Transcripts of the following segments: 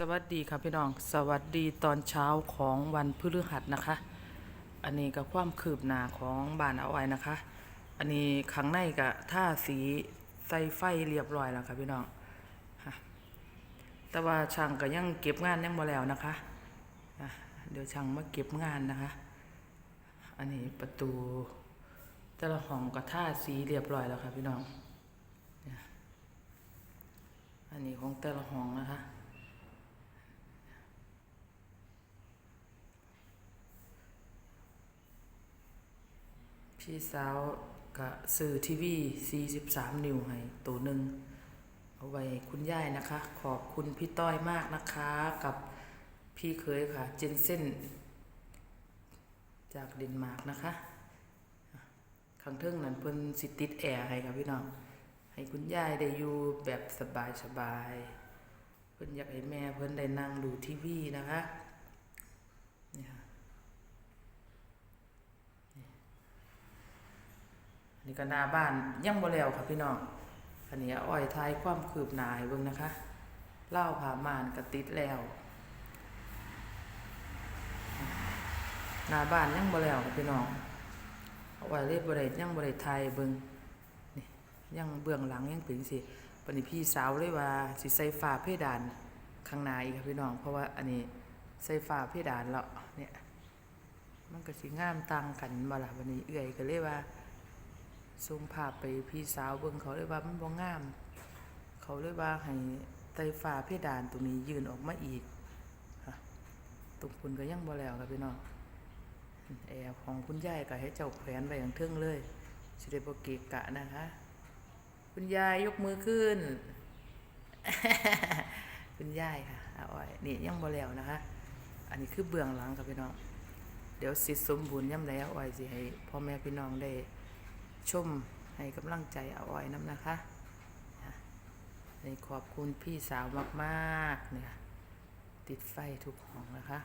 สวัสดีครับพี่น้อง สวัสดีตอนเช้าของวันพฤหัสนะคะ อันนี้ก็ความคืบหน้าของบ้านเอาไว้นะคะ อันนี้ข้างในก็ท่าสีใส่ไฟเรียบร้อยแล้วครับพี่น้องฮะแต่ว่าช่างก็ยังเก็บงานยังบ่แล้วนะคะเดี๋ยวช่างมาเก็บงานนะคะ อันนี้ประตูแต่ละห้องก็ท่าสีเรียบร้อยแล้วครับพี่น้อง อันนี้ของแต่ละห้องนะคะ พี่สาวก็ซื้อทีวี43 นิ้วให้ตัวหนึ่งเอาไว้คุณยายนะคะ ขอบคุณพี่ต้อยมากนะคะ กับพี่เคยค่ะ เจนเซนจากเดนมาร์กนะคะข้างเทิงนั้นเพิ่นสิติดแอร์ให้ครับพี่น้องให้คุณยายได้อยู่แบบสบายสบายๆเพิ่นอยากให้แม่เพิ่นได้นั่งดูทีวีนะคะนี่ค่ะ อั นนี้ก็นาบ้านยังบ่แล้วครับพี่น้องอันนี้อ้อยทายความคืบหนาให้เบิ่งนะคะเล่าผ่ามานก็ติดแล้วนาบ้านยังบ่แล้วครับพี่น้องอาไว้เลยบ่ได้ยังบ่ได้ทายเบิ่งนี่ยังเบื้องหลังยังเป็นสิปนนี้พี่สาวเลยว่าสิใส่ฟ้าเพดานข้างหน้าอีกครับพี่น้อง เพราะว่าอันนี้ใส่ฟ้าเพดานแล้วเนี่ยมันก็สิงามต่างกันบ่ล่ะวันนี้เอื้อยก็เลยว่า ส่งภาพไปพี่สาวเบิ่งเขาเลยว่ามันบ่งาม เขาเลยว่าให้ไตฟ้าเพดานตรงนี้ยื่นออกมาอีกตรงคุณก็ยังบ่แล้วครับพี่น้องแอร์ของคุณยายก็ให้เจ้าแขวนไว้อย่างเทิงเลยสิได้บ่เกะกะนะคะ คุณยายยกมือขึ้น คุณยายค่ะอาอ้อยนี่ยังบ่แล้วนะคะ อันนี้คือเบื้องหลังครับพี่น้อง เดี๋ยวสิสมบูรณ์ย่ำแล้วอ้อยสิให้พ่อแม่พี่น้องได้ ชมให้กำลังใจเอาอ้อยน้ำนะคะนะในขอบคุณพี่สาวมากๆเนี่ยติดไฟทุกห้องนะคะ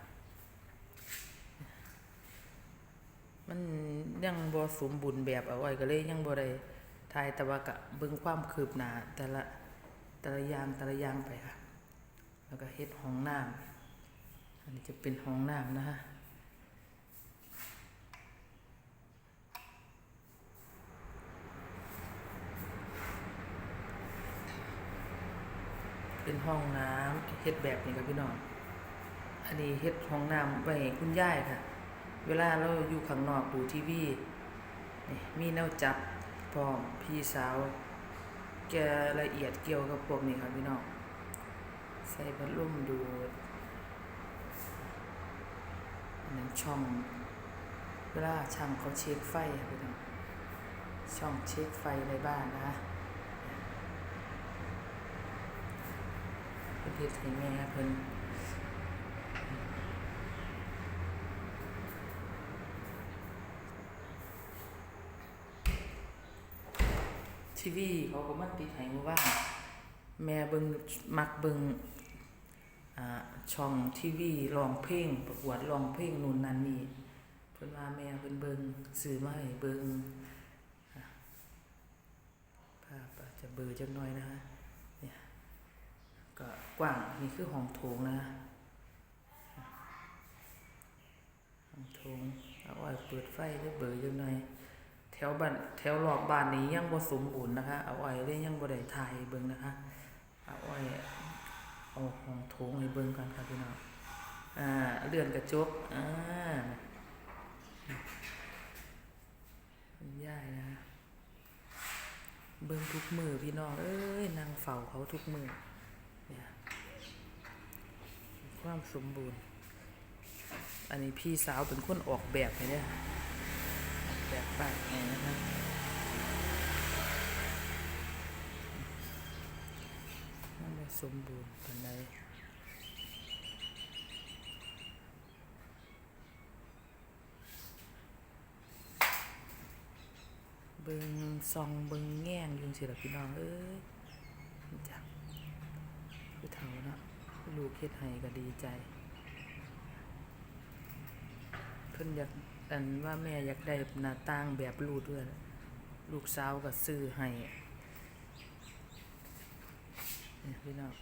มันยังบ่สมบูรณ์แบบเอาไว้ก็เลยยังบ่ได้ทายแต่ว่าก็เบิ่งความคืบหน้าแต่ละแต่ละอย่างแต่ละอย่างไปค่ะ แล้วก็เฮ็ดห้องน้ำอันนี้จะเป็นห้องน้ำนะคะ เป็นห้องน้ำเฮ็ดแบบนี้ครับพี่น้อง อันนี้เฮ็ดห้องน้ำไว้ให้คุณย่ายค่ะ เวลาเราอยู่ข้างนอกดูทีวีนี่มีแนวจับพร้อมพี่สาว แกละเอียดเกี่ยวกับพวกนี้ครับพี่น้อง ใส่พัดลมดูดอันนั้นช่อง เวลาช่างเขาเช็คไฟอะพี่น้อง ช่องเช็คไฟในบ้านนะคะ เพิ่นเฮ็ดให้แม่เพิ่นทีวีเขาก็มาติดให้หมู่บ้านแม่เบิงมักเบิงอ่าช่องทีวีร้องเพลงประกวดร้องเพลงนู่นนั่นนี่เพิ่นว่าแม่เพิ่นเบิงซื้อมาให้เบิงภาพอาจจะเบลอจักหน่อยนะคะ กว้างนี่คือห้องโถงนะห้องโถงเอาไว้เปิดไฟได้เบอร์ยังไงแถวบ้านแถวรอบบ้านนี้ยังบ่สมบูรณ์นะคะ เอาไว้เลยยังบ่ได้ถ่ายเบิ่งนะคะเอาไว้เอาห้องโถงให้เบิ่งกันครับพี่น้องอ่าเลื่อนกระจกอ่าย่ายนะเบิ่งทุกมือพี่น้องเอ้ยนั่งเฝ้าเขาทุกมือเนี่ย ความสมบูรณ์ อันนี้พี่สาวเป็นคนออกแบบให้เนี่ยแบบบ้านให้นะคะมันสมบูรณ์ปานใดเบิงซองเบิงแง่งยุงสิล่ะพี่น้องเอ้ยจ้ะผู้เฒ่าเนาะ ลูกเฮ็ดให้ก็ดีใจ เพิ่นอยากอันว่าแม่อยากได้หน้าต่างแบบลูดด้วย ลูกสาวก็ซื้อให้เนี่ยพี่น้อง